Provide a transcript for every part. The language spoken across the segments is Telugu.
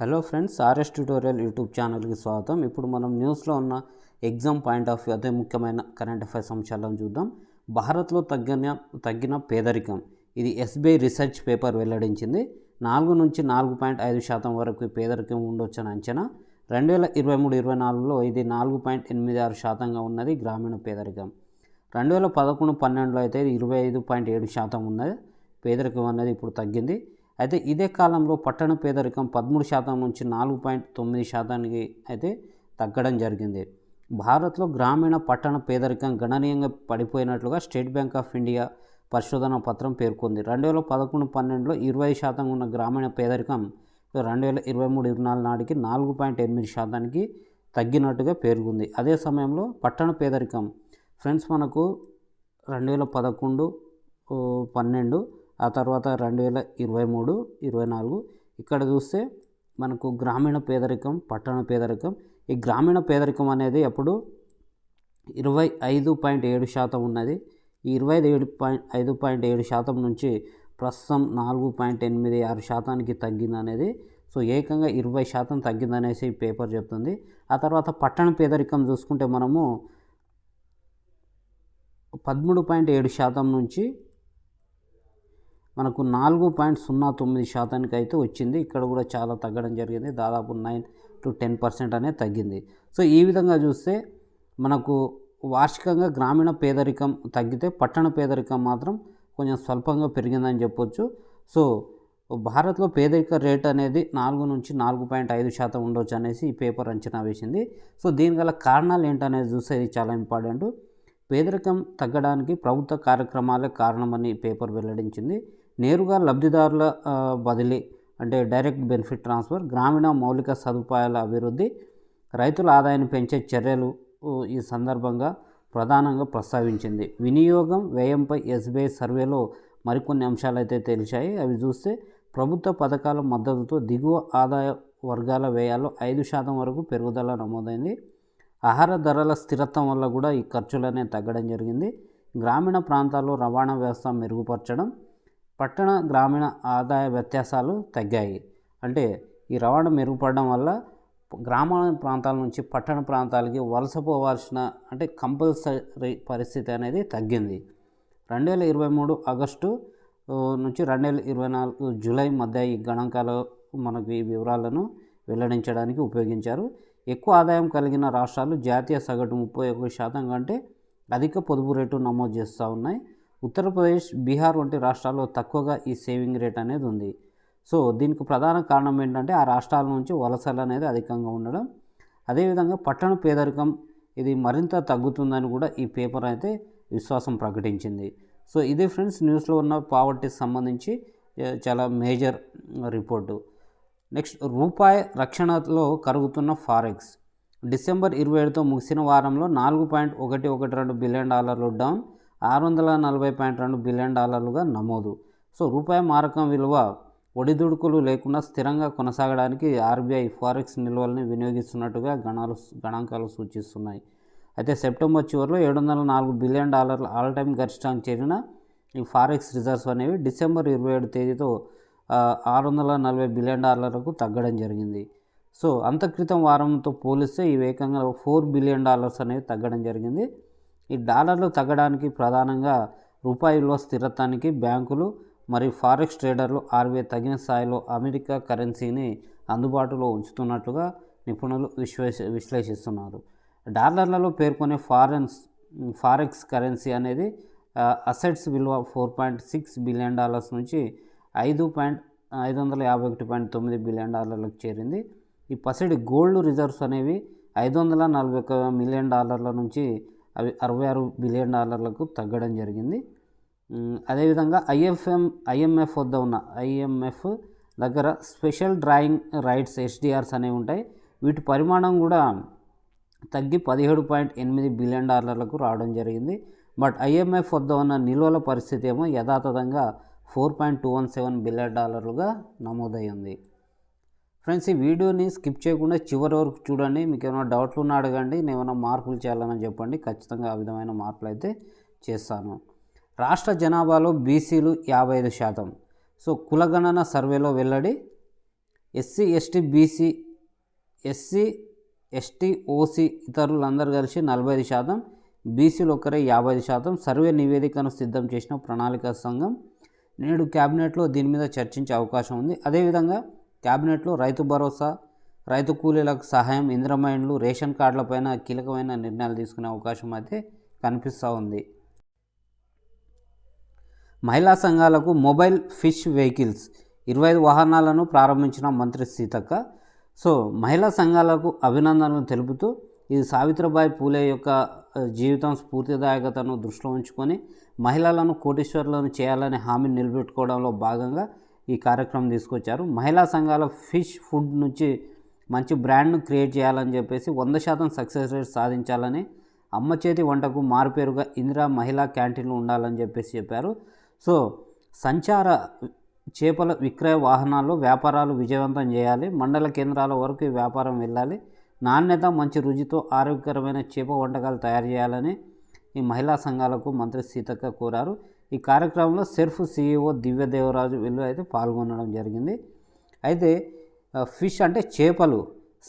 Hello friends RS tutorial YouTube ఛానల్కి స్వాగతం. ఇప్పుడు మనం న్యూస్లో ఉన్న ఎగ్జామ్ పాయింట్ ఆఫ్ వ్యూ అదే ముఖ్యమైన కరెంట్ అఫైర్స్ అంశాలను చూద్దాం. భారత్లో తగ్గిన తగ్గిన పేదరికం. ఇది ఎస్బీఐ రీసెర్చ్ పేపర్ వెల్లడించింది. నాలుగు నుంచి నాలుగు పాయింట్ ఐదు శాతం వరకు పేదరికం ఉండొచ్చని అంచనా. రెండు వేల ఇరవై మూడు ఇరవై నాలుగులో ఇది నాలుగు పాయింట్ ఎనిమిది ఆరు శాతంగా ఉన్నది గ్రామీణ పేదరికం. రెండు వేల పదకొండు పన్నెండులో అయితే ఇరవై ఐదు పాయింట్ ఏడు శాతం ఉన్నది. పేదరికం అనేది ఇప్పుడు తగ్గింది. అయితే ఇదే కాలంలో పట్టణ పేదరికం పదమూడు శాతం నుంచి నాలుగు పాయింట్ తొమ్మిది శాతానికి అయితే తగ్గడం జరిగింది. భారత్లో గ్రామీణ పట్టణ పేదరికం గణనీయంగా పడిపోయినట్లుగా స్టేట్ బ్యాంక్ ఆఫ్ ఇండియా పరిశోధన పత్రం పేర్కొంది. రెండు వేల పదకొండు పన్నెండులో ఇరవై శాతం ఉన్న గ్రామీణ పేదరికం రెండు వేల ఇరవై మూడు ఇరవై నాలుగు నాటికి నాలుగు పాయింట్ ఎనిమిది శాతానికి తగ్గినట్టుగా పేర్కొంది. అదే సమయంలో పట్టణ పేదరికం ఫ్రెండ్స్ మనకు రెండు వేల పదకొండు పన్నెండు ఆ తర్వాత రెండు వేల ఇరవై మూడు ఇరవై నాలుగు. ఇక్కడ చూస్తే మనకు గ్రామీణ పేదరికం పట్టణ పేదరికం. ఈ గ్రామీణ పేదరికం అనేది అప్పుడు ఇరవై ఐదు పాయింట్ ఏడు శాతం ఉన్నది. ఈ ఇరవై ఏడు పాయింట్ ఐదు పాయింట్ ఏడు శాతం నుంచి ప్రస్తుతం నాలుగు పాయింట్ ఎనిమిది ఆరు శాతానికి తగ్గింది అనేది. సో ఏకంగా ఇరవై శాతం తగ్గిందనేసి పేపర్ చెప్తుంది. ఆ తర్వాత పట్టణ పేదరికం చూసుకుంటే మనము పదమూడు పాయింట్ ఏడు శాతం నుంచి మనకు నాలుగు పాయింట్ సున్నా తొమ్మిది శాతానికి అయితే వచ్చింది. ఇక్కడ కూడా చాలా తగ్గడం జరిగింది. దాదాపు నైన్ టు టెన్ పర్సెంట్ అనేది తగ్గింది. సో ఈ విధంగా చూస్తే మనకు వార్షికంగా గ్రామీణ పేదరికం తగ్గితే పట్టణ పేదరికం మాత్రం కొంచెం స్వల్పంగా పెరిగిందని చెప్పొచ్చు. సో భారత్లో పేదరిక రేట్ అనేది నాలుగు నుంచి నాలుగు పాయింట్ ఐదు శాతం ఉండొచ్చు అనేసి ఈ పేపర్ అంచనా వేసింది. సో దీని గల కారణాలు ఏంటనేది చూస్తే ఇది చాలా ఇంపార్టెంట్. పేదరికం తగ్గడానికి ప్రభుత్వ కార్యక్రమాలే కారణమని పేపర్ వెల్లడించింది. నేరుగా లబ్ధిదారుల బదిలీ అంటే డైరెక్ట్ బెనిఫిట్ ట్రాన్స్ఫర్ గ్రామీణ మౌలిక సదుపాయాల అభివృద్ధి రైతుల ఆదాయాన్ని పెంచే చర్యలు ఈ సందర్భంగా ప్రధానంగా ప్రస్తావించింది. వినియోగం వ్యయంపై ఎస్బీఐ సర్వేలో మరికొన్ని అంశాలు అయితే తెలిచాయి. అవి చూస్తే ప్రభుత్వ పథకాల మద్దతుతో దిగువ ఆదాయ వర్గాల వ్యయాలు ఐదు శాతం వరకు పెరుగుదల నమోదైంది. ఆహార ధరల స్థిరత్వం వల్ల కూడా ఈ ఖర్చులనే తగ్గడం జరిగింది. గ్రామీణ ప్రాంతాల్లో రవాణా వ్యవస్థ మెరుగుపరచడం పట్టణ గ్రామీణ ఆదాయ వ్యత్యాసాలు తగ్గాయి. అంటే ఈ రవాణా మెరుగుపడడం వల్ల గ్రామాల ప్రాంతాల నుంచి పట్టణ ప్రాంతాలకి వలసపోవాల్సిన అంటే కంపల్సరీ పరిస్థితి అనేది తగ్గింది. రెండు వేల ఇరవై మూడు ఆగస్టు నుంచి రెండు వేల ఇరవై నాలుగు జూలై మధ్య ఈ గణాంకాలు మనకు ఈ వివరాలను వెల్లడించడానికి ఉపయోగించారు. ఎక్కువ ఆదాయం కలిగిన రాష్ట్రాలు జాతీయ సగటు ముప్పై ఒక శాతం కంటే అధిక పొదుపు రేటు నమోదు చేస్తూ ఉన్నాయి. ఉత్తరప్రదేశ్ బీహార్ వంటి రాష్ట్రాల్లో తక్కువగా ఈ సేవింగ్ రేట్ అనేది ఉంది. సో దీనికి ప్రధాన కారణం ఏంటంటే ఆ రాష్ట్రాల నుంచి వలసలు అనేది అధికంగా ఉండడం. అదేవిధంగా పట్టణ పేదరికం ఇది మరింత తగ్గుతుందని కూడా ఈ పేపర్ అయితే విశ్వాసం ప్రకటించింది. సో ఇది ఫ్రెండ్స్ న్యూస్లో ఉన్న పావర్టీకి సంబంధించి చాలా మేజర్ రిపోర్టు. నెక్స్ట్ రూపాయి రక్షణలో కరుగుతున్న ఫారెక్స్. డిసెంబర్ ఇరవై ఏడుతో ముగిసిన వారంలో నాలుగు పాయింట్ ఒకటి ఒకటి రెండు బిలియన్ డాలర్లు డౌన్. ఆరు వందల నలభై పాయింట్ రెండు బిలియన్ డాలర్లుగా నమోదు. సో రూపాయి మారకం విలువ ఒడిదుడుకులు లేకుండా స్థిరంగా కొనసాగడానికి ఆర్బీఐ ఫారెక్స్ నిల్వల్ని వినియోగిస్తున్నట్టుగా గణాలు గణాంకాలు సూచిస్తున్నాయి. అయితే సెప్టెంబర్ చివరిలో ఏడు వందల నాలుగు బిలియన్ డాలర్ల ఆల్ టైమ్ గరిష్టానికి చేరిన ఈ ఫారెక్స్ రిజర్వ్స్ అనేవి డిసెంబర్ ఇరవై ఏడు తేదీతో ఆరు వందల నలభై బిలియన్ డాలర్లకు తగ్గడం జరిగింది. సో అంత క్రితం వారంతో పోలిస్తే ఈ ఏకంగా ఫోర్ బిలియన్ డాలర్స్ అనేవి తగ్గడం జరిగింది. ఈ డాలర్లు తగ్గడానికి ప్రధానంగా రూపాయిలో స్థిరత్వానికి బ్యాంకులు మరియు ఫారెక్స్ ట్రేడర్లు ఆర్బీఐ తగిన స్థాయిలో అమెరికా కరెన్సీని అందుబాటులో ఉంచుతున్నట్లుగా నిపుణులు విశ్లేష విశ్లేషిస్తున్నారు. డాలర్లలో పేర్కొనే ఫారెన్స్ ఫారెక్స్ కరెన్సీ అనేది అసెట్స్ విలువ four point six billion dollars నుంచి ఐదు పాయింట్ ఐదు వందల యాభై ఒకటి పాయింట్ తొమ్మిది బిలియన్ డాలర్లకు చేరింది. ఈ పసిడి గోల్డ్ రిజర్వ్స్ అనేవి ఐదు వందల నలభై ఒక మిలియన్ డాలర్ల నుంచి అవి అరవై ఆరు బిలియన్ డాలర్లకు తగ్గడం జరిగింది. అదేవిధంగా ఐఎఫ్ఎం ఐఎంఎఫ్ వద్ద ఉన్న ఐఎంఎఫ్ దగ్గర స్పెషల్ డ్రాయింగ్ రైట్స్ ఎస్డిఆర్స్ అనేవి ఉంటాయి. వీటి పరిమాణం కూడా తగ్గి పదిహేడు పాయింట్ ఎనిమిది బిలియన్ డాలర్లకు రావడం జరిగింది. బట్ ఐఎంఎఫ్ వద్ద ఉన్న నిల్వల పరిస్థితి ఏమో యథాతథంగా four point two one seven billion డాలర్లుగా నమోదయ్యింది. ఫ్రెండ్స్ ఈ వీడియోని స్కిప్ చేయకుండా చివరి వరకు చూడండి. మీకు ఏమైనా డౌట్లు ఉన్నా అడగండి. నేను ఏమైనా మార్పులు చేయాలని చెప్పండి. ఖచ్చితంగా ఆ విధమైన మార్పులు అయితే చేస్తాను. రాష్ట్ర జనాభాలో బీసీలు యాభై ఐదు శాతం. సో కులగణన సర్వేలో వెల్లడి SC ST BC SC ST OC ఇతరులందరూ కలిసి నలభై ఐదు శాతం బీసీలు ఒకరే యాభై ఐదు శాతం. సర్వే నివేదికను సిద్ధం చేసిన ప్రణాళిక సంఘం నేడు క్యాబినెట్లో దీని మీద చర్చించే అవకాశం ఉంది. అదేవిధంగా క్యాబినెట్లో రైతు భరోసా రైతు కూలీలకు సహాయం ఇంద్రమైండ్లు రేషన్ కార్డులపైన కీలకమైన నిర్ణయాలు తీసుకునే అవకాశం అయితే కనిపిస్తూ ఉంది. మహిళా సంఘాలకు మొబైల్ ఫిష్ వెహికల్స్ ఇరవై ఐదు వాహనాలను ప్రారంభించిన మంత్రి సీతక్క. సో మహిళా సంఘాలకు అభినందనలు తెలుపుతూ ఇది సావిత్రిబాయి పూలే యొక్క జీవితం స్ఫూర్తిదాయకతను దృష్టిలో ఉంచుకొని మహిళలను కోటీశ్వరులను చేయాలనే హామీని నిలబెట్టుకోవడంలో భాగంగా ఈ కార్యక్రమం తీసుకొచ్చారు. మహిళా సంఘాల ఫిష్ ఫుడ్ నుంచి మంచి బ్రాండ్ను క్రియేట్ చేయాలని చెప్పేసి వంద శాతం సక్సెస్ రేట్ సాధించాలని అమ్మ చేతి వంటకు మారుపేరుగా ఇందిరా మహిళా క్యాంటీన్లు ఉండాలని చెప్పేసి చెప్పారు. సో సంచార చేపల విక్రయ వాహనాల్లో వ్యాపారాలు విజయవంతం చేయాలి. మండల కేంద్రాల వరకు ఈ వ్యాపారం వెళ్ళాలి. నాణ్యత మంచి రుచితో ఆరోగ్యకరమైన చేప వంటకాలు తయారు చేయాలని ఈ మహిళా సంఘాలకు మంత్రి సీతక్క కోరారు. ఈ కార్యక్రమంలో సెర్ఫ్ సీఈఓ దివ్యదేవరాజు వెల్లు అయితే పాల్గొనడం జరిగింది. అయితే ఫిష్ అంటే చేపలు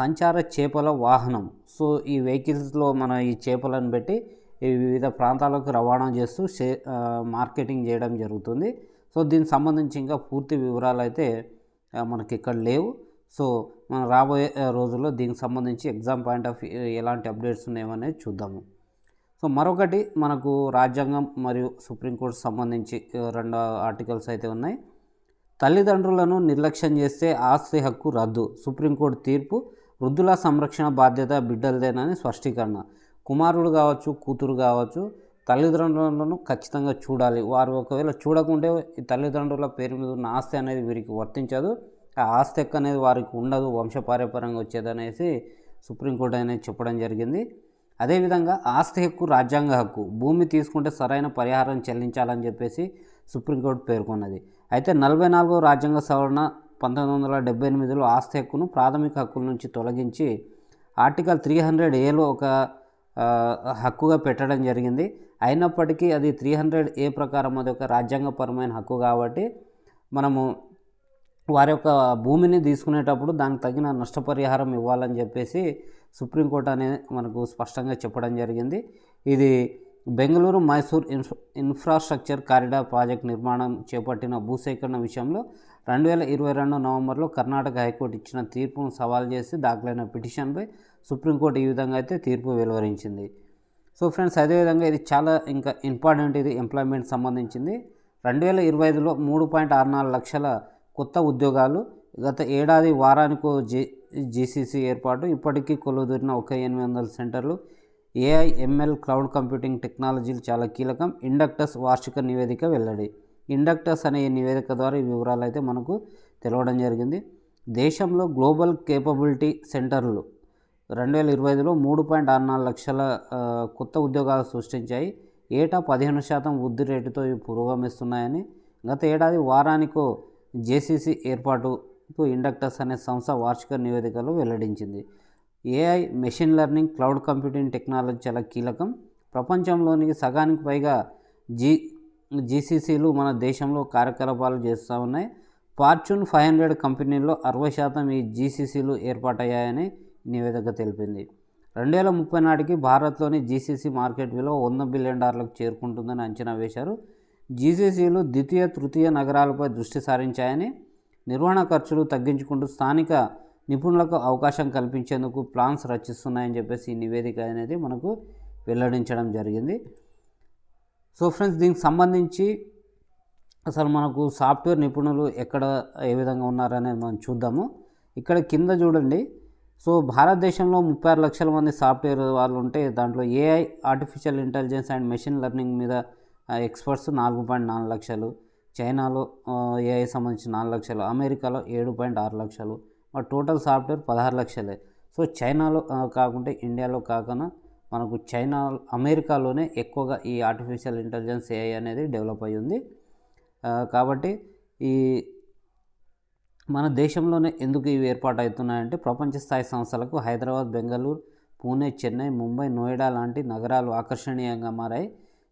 సంచార చేపల వాహనం. సో ఈ వెహికల్స్లో మన ఈ చేపలను పెట్టి ఈ వివిధ ప్రాంతాలకు రవాణా చేస్తూ షే మార్కెటింగ్ చేయడం జరుగుతుంది. సో దీనికి సంబంధించి ఇంకా పూర్తి వివరాలు అయితే మనకి ఇక్కడ లేవు. సో మనం రాబోయే రోజుల్లో దీనికి సంబంధించి ఎగ్జామ్ పాయింట్ ఆఫ్ ఎలాంటి అప్డేట్స్ ఉన్నాయో చూద్దాము. సో మరొకటి మనకు రాజ్యాంగం మరియు సుప్రీంకోర్టు సంబంధించి రెండు ఆర్టికల్స్ అయితే ఉన్నాయి. తల్లిదండ్రులను నిర్లక్ష్యం చేస్తే ఆస్తి హక్కు రద్దు సుప్రీంకోర్టు తీర్పు వృద్ధుల సంరక్షణ బాధ్యత బిడ్డలదేనని స్పష్టీకరణ. కుమారుడు కావచ్చు కూతురు కావచ్చు తల్లిదండ్రులను ఖచ్చితంగా చూడాలి. వారు ఒకవేళ చూడకుంటే ఈ తల్లిదండ్రుల పేరు మీద ఉన్న ఆస్తి అనేది వీరికి వర్తించదు. ఆ ఆస్తి హక్కు అనేది వారికి ఉండదు వంశపారపరంగా వచ్చేదనేసి సుప్రీంకోర్టు అనేది చెప్పడం జరిగింది. అదేవిధంగా ఆస్తి హక్కు రాజ్యాంగ హక్కు భూమి తీసుకుంటే సరైన పరిహారం చెల్లించాలని చెప్పేసి సుప్రీంకోర్టు పేర్కొన్నది. అయితే నలభై నాలుగో రాజ్యాంగ సవరణ పంతొమ్మిది వందల డెబ్బై ఎనిమిదిలో ఆస్తి హక్కును ప్రాథమిక హక్కుల నుంచి తొలగించి ఆర్టికల్ త్రీ హండ్రెడ్ ఏలో ఒక హక్కుగా పెట్టడం జరిగింది. అయినప్పటికీ అది త్రీ హండ్రెడ్ ఏ ప్రకారం అది ఒక రాజ్యాంగపరమైన హక్కు కాబట్టి మనము వారి యొక్క భూమిని తీసుకునేటప్పుడు దానికి తగిన నష్టపరిహారం ఇవ్వాలని చెప్పేసి సుప్రీంకోర్టు అనేది మనకు స్పష్టంగా చెప్పడం జరిగింది. ఇది బెంగళూరు మైసూర్ ఇన్ఫ్ ఇన్ఫ్రాస్ట్రక్చర్ కారిడార్ ప్రాజెక్ట్ నిర్మాణం చేపట్టిన భూసేకరణ విషయంలో రెండు వేల ఇరవై రెండు నవంబర్లో కర్ణాటక హైకోర్టు ఇచ్చిన తీర్పును సవాల్ చేసి దాఖలైన పిటిషన్పై సుప్రీంకోర్టు ఈ విధంగా అయితే తీర్పు వెలువరించింది. సో ఫ్రెండ్స్ అదేవిధంగా ఇది చాలా ఇంకా ఇంపార్టెంట్ ఇది ఎంప్లాయ్మెంట్ సంబంధించింది. రెండు వేల ఇరవై ఐదులో మూడు పాయింట్ ఆరు నాలుగు లక్షల కొత్త ఉద్యోగాలు. గత ఏడాది వారానికో జే జీసీసీ ఏర్పాటు. ఇప్పటికీ కొలుదూరిన ఒక ఎనిమిది వందల సెంటర్లు. ఏఐ ఎంఎల్ క్లౌడ్ కంప్యూటింగ్ టెక్నాలజీలు చాలా కీలకం. ఇండక్టస్ వార్షిక నివేదిక వెల్లడి. ఇండక్టస్ అనే నివేదిక ద్వారా ఈ వివరాలు అయితే మనకు తెలవడం జరిగింది. దేశంలో గ్లోబల్ కేపబిలిటీ సెంటర్లు రెండు వేల ఇరవై ఐదులో మూడు పాయింట్ ఆరు నాలుగు లక్షల కొత్త ఉద్యోగాలు సృష్టించాయి. ఏటా పదిహేను శాతం వృద్ధి రేటుతో ఇవి పురోగమిస్తున్నాయని గత ఏడాది వారానికో జేసీసీ ఏర్పాటుకు ఇండక్టస్ అనే సంస్థ వార్షిక నివేదికలో వెల్లడించింది. AI machine learning cloud computing technology చాలా కీలకం. ప్రపంచంలోనికి సగానికి పైగా జీ జీసీసీలు మన దేశంలో కార్యకలాపాలు చేస్తూ ఉన్నాయి. ఫార్చ్యూన్ ఫైవ్ హండ్రెడ్ కంపెనీల్లో అరవై శాతం ఈ జీసీసీలు ఏర్పాటయ్యాయని నివేదిక తెలిపింది. రెండు వేల ముప్పై నాటికి భారత్లోని జీసీసీ మార్కెట్ విలువ వంద బిలియన్ డాలర్లకు చేరుకుంటుందని అంచనా వేశారు. జీసీసీలు ద్వితీయ తృతీయ నగరాలపై దృష్టి సారించాయని నిర్వహణ ఖర్చులు తగ్గించుకుంటూ స్థానిక నిపుణులకు అవకాశం కల్పించేందుకు ప్లాన్స్ రచిస్తున్నాయని చెప్పేసి ఈ నివేదిక అనేది మనకు వెల్లడించడం జరిగింది. సో ఫ్రెండ్స్ దీనికి సంబంధించి అసలు మనకు సాఫ్ట్వేర్ నిపుణులు ఎక్కడ ఏ విధంగా ఉన్నారనేది మనం చూద్దాము. ఇక్కడ కింద చూడండి. సో భారతదేశంలో ముప్పై ఆరు లక్షల మంది సాఫ్ట్వేర్ వాళ్ళు ఉంటే దాంట్లో AI artificial intelligence and machine learning మీద ఎక్స్పర్ట్స్ నాలుగు పాయింట్ నాలుగు లక్షలు చైనాలో ఏఐ సంబంధించి నాలుగు లక్షలు అమెరికాలో ఏడు పాయింట్ ఆరు లక్షలు మరి టోటల్ సాఫ్ట్వేర్ పదహారు లక్షలే. సో చైనాలో కాకుంటే ఇండియాలో కాకుండా మనకు చైనా అమెరికాలోనే ఎక్కువగా ఈ ఆర్టిఫిషియల్ ఇంటెలిజెన్స్ ఏఐ అనేది డెవలప్ అయ్యి ఉంది. కాబట్టి ఈ మన దేశంలోనే ఎందుకు ఇవి ఏర్పాటు అవుతున్నాయంటే ప్రపంచ స్థాయి సంస్థలకు హైదరాబాద్ బెంగళూరు పూణే చెన్నై ముంబై నోయిడా లాంటి నగరాలు ఆకర్షణీయంగా మారాయి.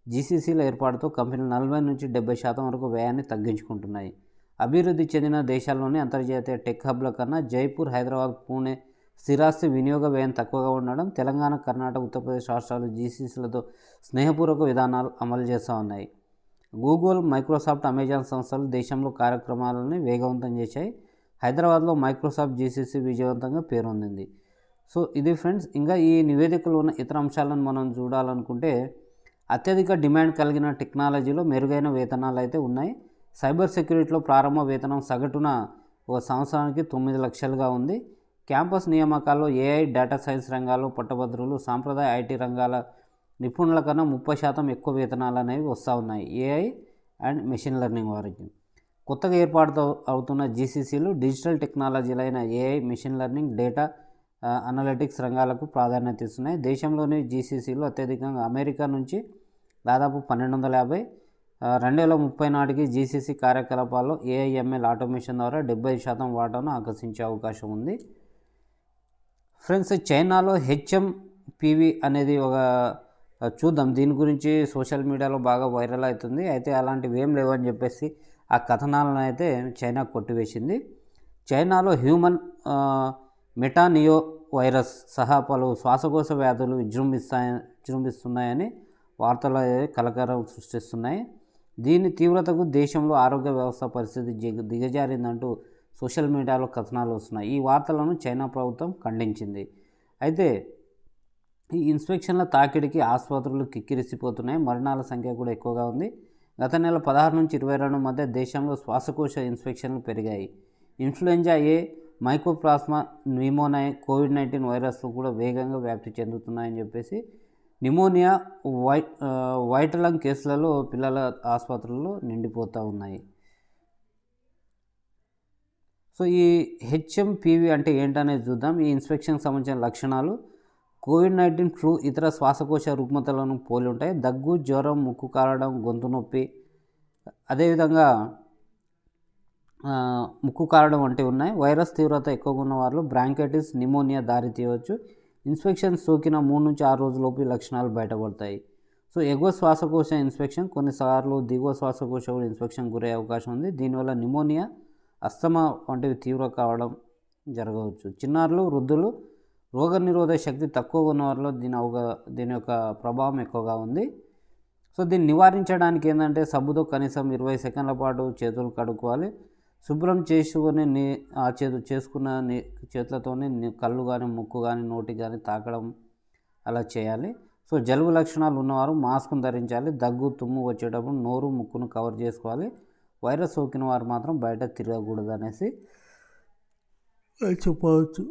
జీసీసీల ఏర్పాటుతో కంపెనీలు నలభై నుంచి డెబ్బై శాతం వరకు వ్యయాన్ని తగ్గించుకుంటున్నాయి. అభివృద్ధి చెందిన దేశాల్లోని అంతర్జాతీయ టెక్ హబ్ల కన్నా జైపూర్ హైదరాబాద్ పూణే స్థిరాస్తి వినియోగ వ్యయం తక్కువగా ఉండడం తెలంగాణ కర్ణాటక ఉత్తరప్రదేశ్ రాష్ట్రాలు జీసీసీలతో స్నేహపూర్వక విధానాలు అమలు చేస్తూ ఉన్నాయి. గూగుల్ మైక్రోసాఫ్ట్ అమెజాన్ సంస్థలు దేశంలో కార్యక్రమాలను వేగవంతం చేశాయి. హైదరాబాద్లో మైక్రోసాఫ్ట్ జీసీసీ విజయవంతంగా పేరొందింది సో ఇది ఫ్రెండ్స్ ఇంకా ఈ నివేదికలో ఉన్న ఇతర అంశాలను మనం చూడాలనుకుంటే అత్యధిక డిమాండ్ కలిగిన టెక్నాలజీలో మెరుగైన వేతనాలు అయితే ఉన్నాయి. సైబర్ సెక్యూరిటీలో ప్రారంభ వేతనం సగటున ఒక సంవత్సరానికి తొమ్మిది లక్షలుగా ఉంది. క్యాంపస్ నియామకాల్లో ఏఐ డేటా సైన్స్ రంగాలు పట్టభద్రులు సాంప్రదాయ ఐటీ రంగాల నిపుణుల కన్నా ముప్పై శాతం ఎక్కువ వేతనాలు అనేవి వస్తూ ఉన్నాయి. ఏఐ అండ్ మెషిన్ లెర్నింగ్ వారికి. కొత్తగా ఏర్పాటు అవుతున్న జీసీసీలు digital టెక్నాలజీలైన AI machine learning data analytics రంగాలకు ప్రాధాన్యత ఇస్తున్నాయి. దేశంలోని జీసీసీలు అత్యధికంగా అమెరికా నుంచి దాదాపు పన్నెండు వందల యాభై రెండు వేల ముప్పై నాటికి జీసీసీ కార్యకలాపాల్లో ఏఐఎంఎల్ ఆటోమేషన్ ద్వారా డెబ్బై శాతం వాటాను ఆకర్షించే అవకాశం ఉంది. ఫ్రెండ్స్ చైనాలో హెచ్ఎం పివి అనేది ఒక చూద్దాం. దీని గురించి సోషల్ మీడియాలో బాగా వైరల్ అవుతుంది. అయితే అలాంటివి ఏం లేవని చెప్పేసి ఆ కథనాలను అయితే చైనా కొట్టివేసింది. చైనాలో హ్యూమన్ మెటానియో వైరస్ సహా పలు శ్వాసకోశ వ్యాధులు విజృంభిస్తాయి విజృంభిస్తున్నాయని వార్తలు కలకరం సృష్టిస్తున్నాయి. దీని తీవ్రతకు దేశంలో ఆరోగ్య వ్యవస్థ పరిస్థితి దిగజారిందంటూ సోషల్ మీడియాలో కథనాలు వస్తున్నాయి. ఈ వార్తలను చైనా ప్రభుత్వం ఖండించింది. అయితే ఈ ఇన్స్పెక్షన్ల తాకిడికి ఆసుపత్రులు కిక్కిరిసిపోతున్నాయి. మరణాల సంఖ్య కూడా ఎక్కువగా ఉంది. గత నెల పదహారు నుంచి ఇరవై రెండు మధ్య దేశంలో శ్వాసకోశ ఇన్స్పెక్షన్లు పెరిగాయి. Influenza A mycoplasma pneumoniae covid nineteen వైరస్లు కూడా వేగంగా వ్యాప్తి చెందుతున్నాయని చెప్పేసి నిమోనియా వైట్ లంగ్ కేసులలో పిల్లల ఆసుపత్రుల్లో నిండిపోతూ ఉన్నాయి. సో ఈ హెచ్ఎంపివి అంటే ఏంటనేది చూద్దాం. ఈ ఇన్స్పెక్షన్కి సంబంధించిన లక్షణాలు. కోవిడ్ నైన్టీన్ ఫ్లూ ఇతర శ్వాసకోశ రుగ్మతలను పోలి ఉంటాయి. దగ్గు జ్వరం ముక్కు కారడం గొంతు నొప్పి. అదేవిధంగా ముక్కు కారడం వంటివి ఉన్నాయి. వైరస్ తీవ్రత ఎక్కువగా ఉన్న వారిలో బ్రాంకైటిస్ నిమోనియా దారి తీయవచ్చు. ఇన్స్పెక్షన్ సోకిన మూడు నుంచి ఆరు రోజులలోపు లక్షణాలు బయటపడతాయి. సో ఎగువ శ్వాసకోశ ఇన్స్పెక్షన్ కొన్నిసార్లు దిగువ శ్వాసకోశ కూడా ఇన్స్పెక్షన్ గురయ్యే అవకాశం ఉంది. దీనివల్ల నిమోనియా అస్తమా వంటివి తీవ్ర కావడం జరగవచ్చు. చిన్నారులు వృద్ధులు రోగనిరోధక శక్తి తక్కువగా ఉన్న వారిలో దీని అవగా దీని యొక్క ప్రభావం ఎక్కువగా ఉంది. సో దీన్ని నివారించడానికి ఏంటంటే సబ్బుతో కనీసం ఇరవై సెకండ్ల పాటు చేతులు కడుక్కోవాలి. శుభ్రం చేసుకొని నీ ఆ చేతు చేసుకున్న నీ చేతులతోనే కళ్ళు కానీ ముక్కు కానీ నోటి కానీ తాకడం అలా చేయాలి. సో జలుబు లక్షణాలు ఉన్నవారు మాస్క్ను ధరించాలి. దగ్గు తుమ్ము వచ్చేటప్పుడు నోరు ముక్కును కవర్ చేసుకోవాలి. వైరస్ సోకిన వారు మాత్రం బయట తిరగకూడదు అనేసి చెప్పవచ్చు.